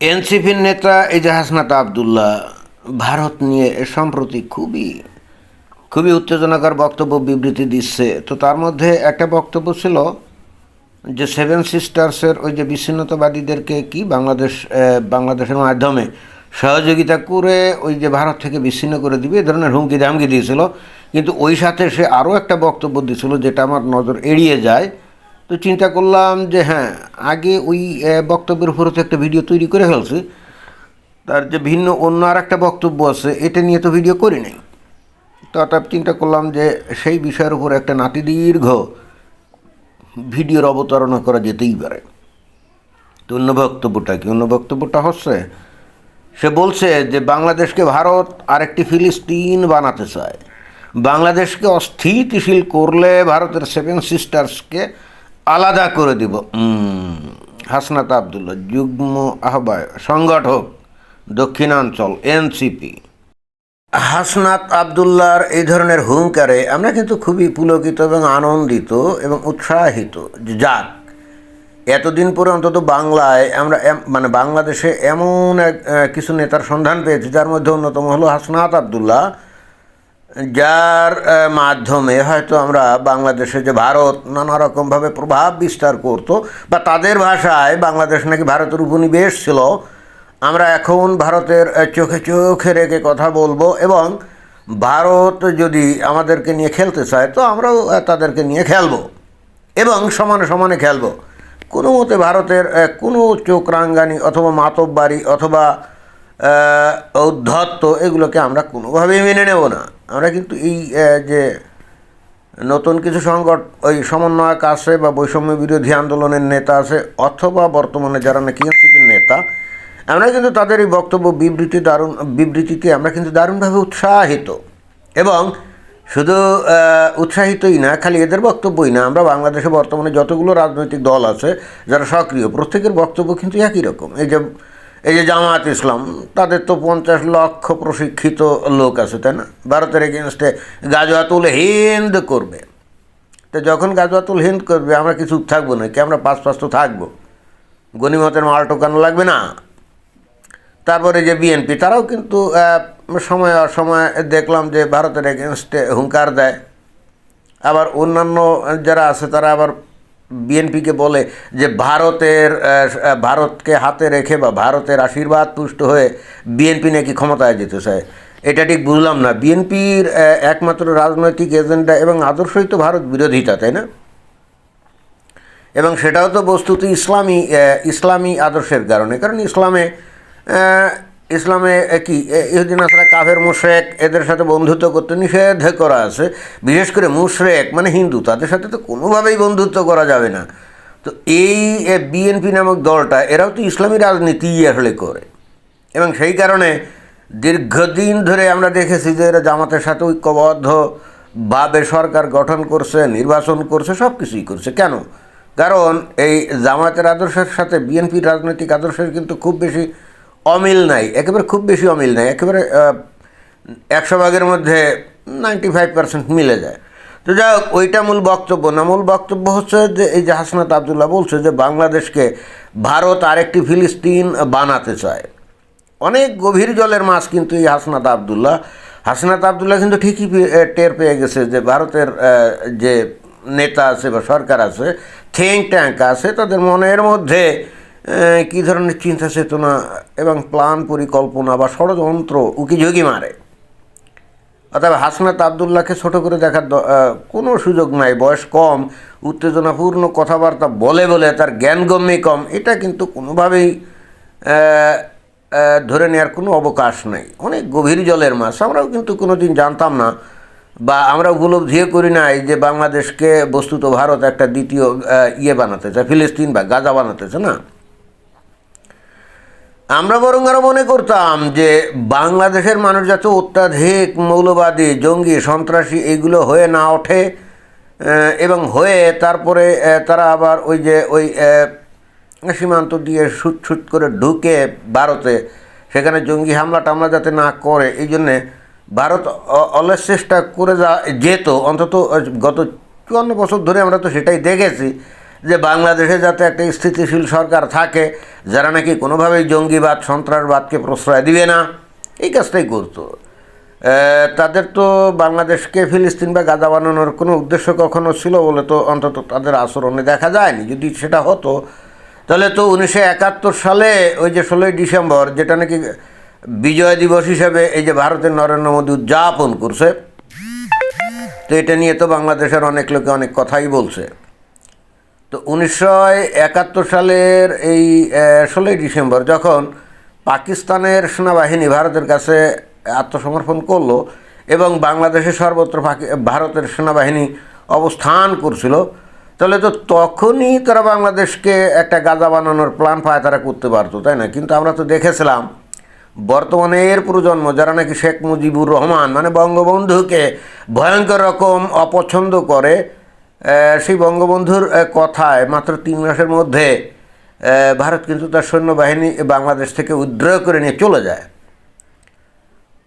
এনসিপির নেতা এই যে হাসনাত আবদুল্লাহ ভারত নিয়ে সম্প্রতি খুবই খুবই উত্তেজনাকর বক্তব্য বিবৃতি দিচ্ছে। তো তার মধ্যে একটা বক্তব্য ছিল যে সেভেন সিস্টার্সের ওই যে বিচ্ছিন্নতাবাদীদেরকে কি বাংলাদেশ বাংলাদেশের মাধ্যমে সহযোগিতা করে ওই যে ভারত থেকে বিচ্ছিন্ন করে দিবে, এ ধরনের হুমকি ধামকি দিয়েছিল। কিন্তু ওই সাথে সে আরও একটা বক্তব্য দিয়েছিল যেটা আমার নজর এড়িয়ে যায়। তো চিন্তা করলাম যে হ্যাঁ আগে ওই বক্তব্যের উপরে তো একটা ভিডিও তৈরি করে ফেলছি। তার যে ভিন্ন অন্য আর একটা বক্তব্য আছে, এটা নিয়ে তো ভিডিও করি নাই। তো হঠাৎ চিন্তা করলাম যে সেই বিষয়ের উপর একটা নাতি দীর্ঘ ভিডিওর অবতারণা করা যেতেই পারে। তো অন্য বক্তব্যটা কি? অন্য বক্তব্যটা হচ্ছে, সে বলছে যে বাংলাদেশকে ভারত আরেকটি ফিলিস্তিন বানাতে চায়। বাংলাদেশকে অস্থিতিশীল করলে ভারতের সেভেন সিস্টার্সকে আলাদা করে দিব। হাসনাত আবদুল্লাহ, যুগ্ম আহ্বায়ক, সংগঠক, দক্ষিণাঞ্চল, এনসিপি। হাসনাত আবদুল্লাহর এই ধরনের হুঙ্কারে আমরা কিন্তু খুবই পুলকিত এবং আনন্দিত এবং উৎসাহিত। যাক, এতদিন পরে অন্তত বাংলায় আমরা মানে বাংলাদেশে এমন এক কিছু নেতার সন্ধান পেয়েছি, যার মধ্যে অন্যতম হলো হাসনাত আবদুল্লাহ। যার মাধ্যমে হয়তো আমরা বাংলাদেশে যে ভারত নানা রকমভাবে প্রভাব বিস্তার করতো বা তাদের ভাষায় বাংলাদেশ নাকি ভারতের উপনিবেশ ছিল আমরা এখন ভারতের চোখে চোখে রেখে কথা বলব এবং ভারত যদি আমাদেরকে নিয়ে খেলতে চায় তো আমরাও তাদেরকে নিয়ে খেলব এবং সমানে সমানে খেলব। কোনো মতে ভারতের কোনো চোখ রাঙ্গানি অথবা মাতব্বাড়ি অথবা আহ, ঔদ্ধত্য এগুলোকে আমরা কোনোভাবেই মেনে নেব না। আমরা কিন্তু এই যে নতুন কিছু সংগঠ ওই সমন্বয়ক আছে বা বৈষম্য বিরোধী আন্দোলনের নেতা আছে, অথবা বর্তমানে যারা নাকি এনসিপির নেতা, আমরা কিন্তু তাদের এই বক্তব্য, বিবৃতি দারুণ, বিবৃতিতে আমরা কিন্তু দারুণভাবে উৎসাহিত। এবং শুধু উৎসাহিতই না, খালি এদের বক্তব্যই না, আমরা বাংলাদেশে বর্তমানে যতগুলো রাজনৈতিক দল আছে, যারা সক্রিয়, প্রত্যেকের বক্তব্য কিন্তু একই রকম। এই যে এই যে জামায়াত ইসলাম, তাদের তো পঞ্চাশ লক্ষ প্রশিক্ষিত লোক আছে, তাই না? ভারতের এগেনস্টে গাজওয়াতুল হিন্দ করবে। তো যখন গাজওয়াতুল হিন্দ করবে, আমরা কিছু থাকব না কি আমরা পাঁচ পাঁচ তো থাকব। গণিমতের মাল টোকানো লাগবে না। তারপরে যে বিএনপি, তারাও কিন্তু সময় অসময় দেখলাম যে ভারতের এগেনস্টে হুঙ্কার দেয়। আবার অন্যান্য যারা আছে, তারা আবার বিএনপিকে বলে যে ভারতের ভারতকে হাতে রেখে বা ভারতের আশীর্বাদ পুষ্ট হয়ে বিএনপি নাকি ক্ষমতায় যেতে চায় এটা ঠিক বুঝলাম না। বিএনপির একমাত্র রাজনৈতিক এজেন্ডা এবং আদর্শই তো ভারত বিরোধিতা, তাই না? এবং সেটাও তো বস্তুত ইসলামী ইসলামী আদর্শের কারণে। কারণ ইসলামে ইসলামে কি? ইহুদিন আসরা কাফের, মুশরেক এদের সাথে বন্ধুত্ব করতে নিষেধ করা আছে। বিশেষ করে মুশরেক মানে হিন্দু, তাদের সাথে তো কোনোভাবেই বন্ধুত্ব করা যাবে না। তো এই বিএনপি নামক দলটা, এরাও তো ইসলামী রাজনীতি আসলে করে। এবং সেই কারণে দীর্ঘদিন ধরে আমরা দেখেছি যে এরা জামাতের সাথে ঐক্যবদ্ধ, ভাবে সরকার গঠন করছে, নির্বাচন করছে সব কিছুই করছে। কেন? কারণ এই জামাতের আদর্শের সাথে বিএনপির রাজনৈতিক আদর্শের কিন্তু খুব বেশি অমিল নাই, একেবারে খুব বেশি অমিল নাই, একেবারে একশো ভাগের মধ্যে নাইনটি ফাইভ পার্সেন্ট মিলে যায়। তো হোক, ওইটা মূল বক্তব্য। না, মূল বক্তব্য হচ্ছে যে, এই যে হাসনাত আবদুল্লাহ বলছে যে, বাংলাদেশকে ভারত আরেকটি ফিলিস্তিন বানাতে চায়। অনেক গভীর জলের মাছ কিন্তু এই হাসনাত আবদুল্লাহ। হাসনাত আবদুল্লাহ কিন্তু ঠিকই টের পেয়ে গেছে যে, ভারতের যে নেতা আছে বা সরকার আছে থিঙ্ক ট্যাঙ্ক আছে, তাদের মনের মধ্যে কী ধরনের চিন্তা চেতনা এবং প্ল্যান পরিকল্পনা বা ষড়যন্ত্র উকিঝুঁকি মারে? অতএব হাসনাত আবদুল্লাহকে ছোট করে দেখার কোনো সুযোগ নাই, বয়স কম, উত্তেজনাপূর্ণ কথাবার্তা বলে বলে, তার জ্ঞানগম্যে কম, এটা কিন্তু কোনোভাবেই ধরে নেওয়ার কোনো অবকাশ নেই। অনেক গভীর জলের মাছ, আমরাও কিন্তু কোনো দিন জানতাম না বা আমরা উপলব্ধিও করি নাই যে বাংলাদেশকে বস্তুত ভারত একটা দ্বিতীয় ইয়ে বানাতে চায়, ফিলিস্তিন বা গাজা বানাতেছে না? আমরা বরং আরও মনে করতাম যে বাংলাদেশের মানুষ যাতে অত্যাধিক মৌলবাদী, জঙ্গি, সন্ত্রাসী এইগুলো হয়ে না ওঠে এবং হয়ে তারপরে তারা আবার ওই যে ওই সীমান্ত দিয়ে ছুট ছুট করে ঢুকে ভারতে। সেখানে জঙ্গি হামলা টামলা যাতে না করে, এই জন্যে ভারত অলস চেষ্টা করে যা, যেত। অন্তত গত চুয়ান্ন বছর ধরে আমরা তো সেটাই দেখেছি। যে বাংলাদেশে যাতে একটা স্থিতিশীল সরকার থাকে, যারা নাকি কোনোভাবেই জঙ্গিবাদ, সন্ত্রাসবাদকে প্রশ্রয় দিবে না, এই কাজটাই করতো। তাদের তো বাংলাদেশকে ফিলিস্তিন বা গাজা বানানোর কোনো উদ্দেশ্য কখনো ছিল বলে তো অন্তত তাদের আচরণে দেখা যায়নি। যদি সেটা হতো, তাহলে তো উনিশশো একাত্তর সালে ওই যে ষোলোই ডিসেম্বর, যেটা নাকি বিজয় দিবস হিসেবে এই যে ভারতের নরেন্দ্র মোদী উদযাপন করছে, তো এটা নিয়ে তো বাংলাদেশের অনেক লোকে অনেক কথাই বলছে। তো উনিশশো একাত্তর সালের এই ষোলোই ডিসেম্বর যখন পাকিস্তানের সেনাবাহিনী ভারতের কাছে আত্মসমর্পণ করল এবং বাংলাদেশে সর্বত্র ভারতের সেনাবাহিনী অবস্থান করছিল, তাহলে তো তখনই তারা বাংলাদেশকে একটা গাজা বানানোর প্ল্যান পায়, তারা করতে পারতো, তাই না? কিন্তু আমরা তো দেখেছিলাম, বর্তমানে এর প্রজন্ম, যারা নাকি শেখ মুজিবুর রহমান মানে বঙ্গবন্ধুকে ভয়ঙ্কর রকম অপছন্দ করে সেই বঙ্গবন্ধুর কথায় মাত্র তিন মাসের মধ্যে ভারত কিন্তু তার সৈন্যবাহিনী বাংলাদেশ থেকে উদ্রয় করে নিয়ে চলে যায়।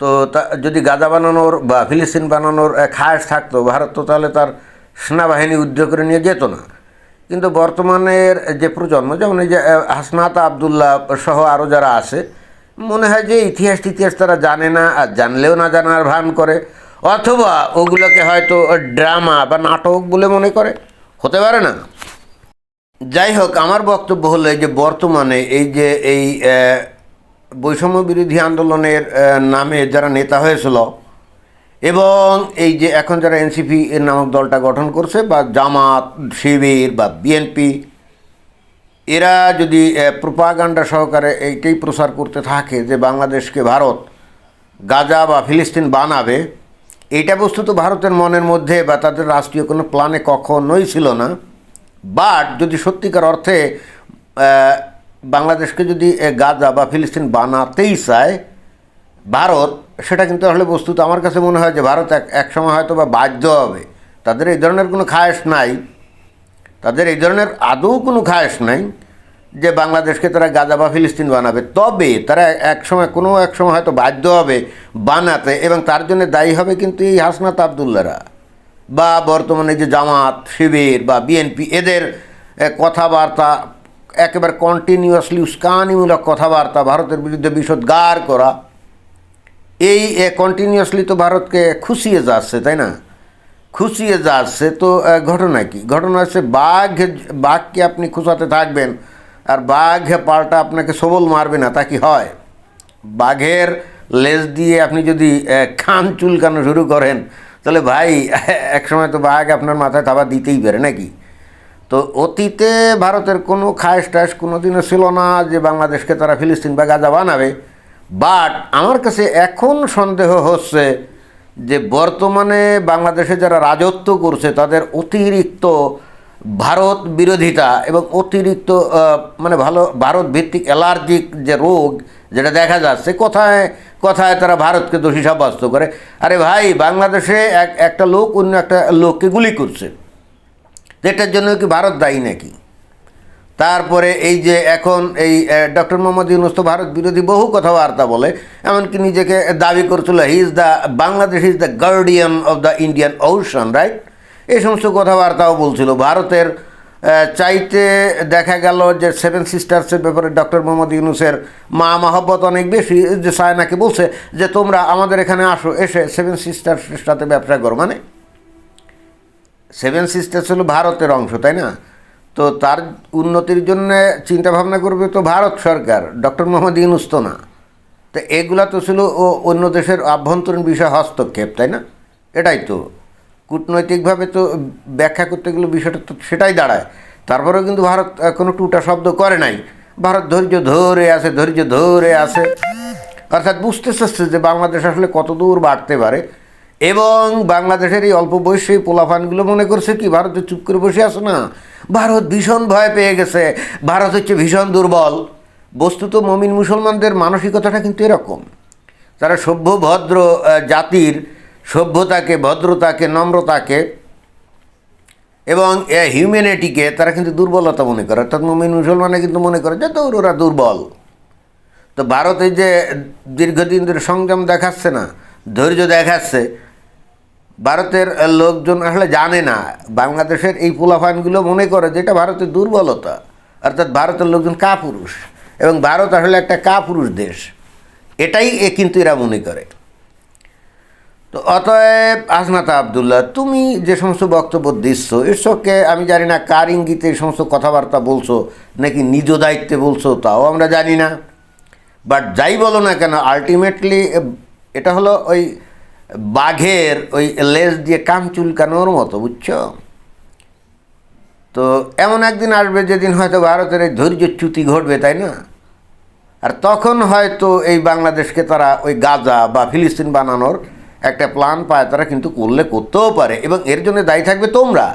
তো তা, যদি গাজা বানানোর বা ফিলিস্তিন বানানোর খায়েশ থাকতো, ভারত তো তাহলে তার সেনাবাহিনী উদ্রয় করে নিয়ে যেত না। কিন্তু বর্তমানের যে প্রজন্ম, যেমন এই যে হাসনাত আবদুল্লাহ সহ আরও যারা আছে, মনে হয় যে ইতিহাস টিতিহাস তারা জানে না, আর জানলেও না জানার ভান করে। অথবা ওগুলোকে হয়তো ড্রামা বা নাটক বলে মনে করে। হতে পারে না। যাই হোক, আমার বক্তব্য হলো যে বর্তমানে এই যে এই বৈষম্য বিরোধী আন্দোলনের নামে যারা নেতা হয়েছিল এবং এই যে এখন যারা এনসিপি এর নামক দলটা গঠন করছে বা জামাত, শিবির বা বিএনপি, এরা যদি প্রোপাগান্ডা সহকারে এইটাই প্রচার করতে থাকে যে বাংলাদেশকে ভারত গাজা বা ফিলিস্তিন বানাবে এইটা বস্তু তো ভারতের মনের মধ্যে বা তাদের রাষ্ট্রীয় কোনো প্ল্যানে কখনোই ছিল না। বাট যদি সত্যিকার অর্থে বাংলাদেশকে যদি গাজা বা ফিলিস্তিন বানাতেই চায়, ভারত, সেটা কিন্তু আসলে বস্তুত আমার কাছে মনে হয় যে ভারত এক এক সময় হয়তো বা বাধ্য হবে। তাদের এই ধরনের কোনো খায়েশ নাই। তাদের এই ধরনের আদৌ কোনো খায়েশ নাই। যে বাংলাদেশকে তারা গাজা বা ফিলিস্তিন বানাবে। তবে তারা এক সময় কোনো এক সময় হয়তো বাধ্য হবে বানাতে এবং তার জন্য দায়ী হবে কিন্তু এই হাসনাত আবদুল্লারা বা বর্তমানে যে জামাত, শিবির বা বিএনপি এদের কথাবার্তা একেবারে কন্টিনিউয়াসলি উস্কানিমূলক কথাবার্তা, ভারতের বিরুদ্ধে বিষোদ্গার করা, এই কন্টিনিউয়াসলি তো ভারতকে খুশিয়ে যাচ্ছে, তাই না? খুশিয়ে যাচ্ছে তো ঘটনা কি? ঘটনা হচ্ছে বাঘ, বাঘকে আপনি খুশাতে থাকবেন আর বাঘ পাল্টা আপনাকে সবল মারবে না, তা কি হয়? বাঘের লেজ দিয়ে আপনি যদি খান চুলকানো শুরু করেন, তাহলে ভাই, একসময় তো বাঘ আপনার মাথায় থাবা দিতেই পারে নাকি? তো অতীতে ভারতের কোনো খায়েশ টায়েশ কোনো দিনও ছিল না যে বাংলাদেশকে তারা ফিলিস্তিন বা গাজা বানাবে। বাট আমার কাছে এখন সন্দেহ হচ্ছে যে বর্তমানে বাংলাদেশে যারা রাজত্ব করছে, তাদের অতিরিক্ত ভারত বিরোধিতা এবং অতিরিক্ত মানে ভালো ভারত ভিত্তিক অ্যালার্জিক যে রোগ যেটা দেখা যাচ্ছে কথায় কথায় তারা ভারতকে দোষী সাব্যস্ত করে। আরে ভাই, বাংলাদেশে এক, একটা লোক অন্য একটা লোককে গুলি করছে। এটার জন্য কি ভারত দায়ী নাকি? তারপরে এই যে এখন এই ডক্টর মোহাম্মদ ইউনুস তো ভারত বিরোধী বহু কথাবার্তা বলে, এমনকি নিজেকে দাবি করছিল he is the Bangladesh is the guardian of the Indian Ocean right এই সমস্ত কথাবার্তাও বলছিল। ভারতের চাইতে দেখা গেল যে সেভেন সিস্টার্সের ব্যাপারে ডক্টর মোহাম্মদ ইউনুসের মা মহব্বত অনেক বেশি, যে সায়নাকে বলছে যে, তোমরা আমাদের এখানে আসো, এসে সেভেন সিস্টার্সের সাথে ব্যবসা করো। মানে সেভেন সিস্টার্স হলো ভারতের অংশ, তাই না? তো তার উন্নতির জন্য চিন্তা ভাবনা করবে তো ভারত সরকার, ডক্টর মোহাম্মদ ইউনুস তো না। তো এগুলা তো ছিল ও অন্য দেশের আভ্যন্তরীণ বিষয় হস্তক্ষেপ, তাই না? এটাই তো। কূটনৈতিকভাবে তো ব্যাখ্যা করতে গেলে বিষয়টা তো সেটাই দাঁড়ায়। তারপরেও কিন্তু ভারত কোনো টুটা শব্দ করে নাই। ভারত ধৈর্য ধরে আছে, ধৈর্য ধরে আছে। অর্থাৎ বুঝতে চাচ্ছে যে বাংলাদেশ আসলে কত দূর বাড়তে পারে। এবং বাংলাদেশের এই অল্প বয়সী পোলাফানগুলো মনে করছে কি, ভারত চুপ করে বসে আছে না? ভারত ভীষণ ভয় পেয়ে গেছে। ভারত হচ্ছে ভীষণ দুর্বল। বস্তুত মমিন মুসলমানদের মানসিকতাটা কিন্তু এরকম। তারা সভ্য, ভদ্র জাতির সভ্যতাকে, ভদ্রতাকে, নম্রতাকে এবং হিউম্যানিটিকে তারা কিন্তু দুর্বলতা মনে করে। অর্থাৎ মমিন মুসলমানে কিন্তু মনে করে যে তো ওরা দুর্বল। তো ভারতে যে দীর্ঘদিন ধরে সংযম দেখাচ্ছে না, ধৈর্য দেখাচ্ছে, ভারতের লোকজন আসলে জানে না। বাংলাদেশের এই পোলাফানগুলো মনে করে যে এটা ভারতের দুর্বলতা। অর্থাৎ ভারতের লোকজন কাপুরুষ এবং ভারত আসলে একটা কাপুরুষ দেশ। এটাই এ কিন্তু এরা মনে করে। তো অতএব আজমাতা আবদুল্লাহ, তুমি যে সমস্ত বক্তব্য দিচ্ছ সঙ্গে আমি জানি না কার ইঙ্গিতে এই সমস্ত কথাবার্তা বলছো, নাকি নিজ দায়িত্বে বলছো, তাও আমরা জানি না। বাট যাই বলো না কেন আলটিমেটলি এটা হলো ওই বাঘের ওই লেজ দিয়ে কাম চুলকানোর মতো, বুঝছ? তো এমন একদিন আসবে যেদিন হয়তো ভারতের এই ধৈর্যচ্যুতি ঘটবে, তাই না? আর তখন হয়তো এই বাংলাদেশকে তারা ওই গাজা বা ফিলিস্তিন বানানোর একটা প্ল্যান পায়, তারা কিন্তু করলে করতেও পারে এবং এর জন্য দায়ী থাকবে তোমরা।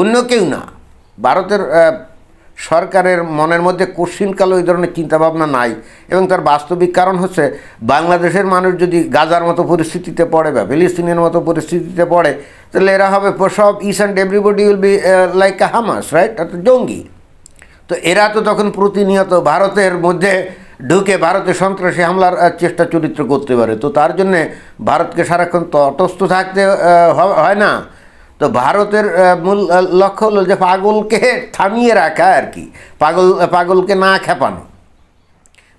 অন্য কেউ না। ভারতের সরকারের মনের মধ্যে কোশ্চিনকালে ওই ধরনের চিন্তাভাবনা নাই এবং তার বাস্তবিক কারণ হচ্ছে বাংলাদেশের মানুষ যদি গাজার মতো পরিস্থিতিতে পড়ে বা ফিলিস্তিনের মতো পরিস্থিতিতে পড়ে, তাহলে এরা হবে সব is and everybody will be like a Hamas right অর্থাৎ জঙ্গি। তো এরা তো তখন প্রতিনিয়ত ভারতের মধ্যে ঢুকে ভারতে সন্ত্রাসী হামলার চেষ্টা চরিত্র করতে পারে। তো তার জন্যে ভারতকে সারাক্ষণ তটস্থ থাকতে হয় না। তো ভারতের মূল লক্ষ্য হলো যে পাগলকে থামিয়ে রাখা আর কি। পাগল, পাগলকে না খেপানো।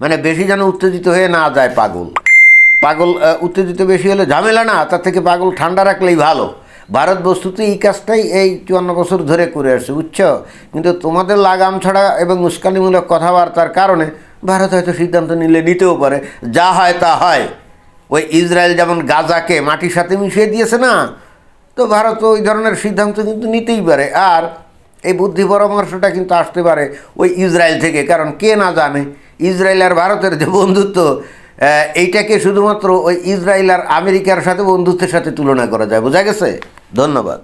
মানে বেশি যেন উত্তেজিত হয়ে না যায় পাগল। পাগল উত্তেজিত বেশি হলে ঝামেলা না, তার থেকে পাগল ঠান্ডা রাখলেই ভালো। ভারত বস্তুতে এই কাজটাই এই চুয়ান্ন বছর ধরে করে আসছে, বুঝছ? কিন্তু তোমাদের লাগাম ছাড়া এবং উস্কানিমূলক কথাবার্তার কারণে ভারত হয়তো সিদ্ধান্ত নিলে নিতেও পারে। যা হয় তা হয়। ওই ইসরায়েল যেমন গাজাকে মাটির সাথে মিশিয়ে দিয়েছে না, তো ভারত ওই ধরনের সিদ্ধান্ত কিন্তু নিতেই পারে। আর এই বুদ্ধি পরামর্শটা কিন্তু আসতে পারে ওই ইসরায়েল থেকে, কারণ কে না জানে, ইসরায়েল আর ভারতের যে বন্ধুত্ব এইটাকে শুধুমাত্র ওই ইসরায়েল আর আমেরিকার সাথে বন্ধুত্বের সাথে তুলনা করা যায়। বোঝা গেছে? ধন্যবাদ।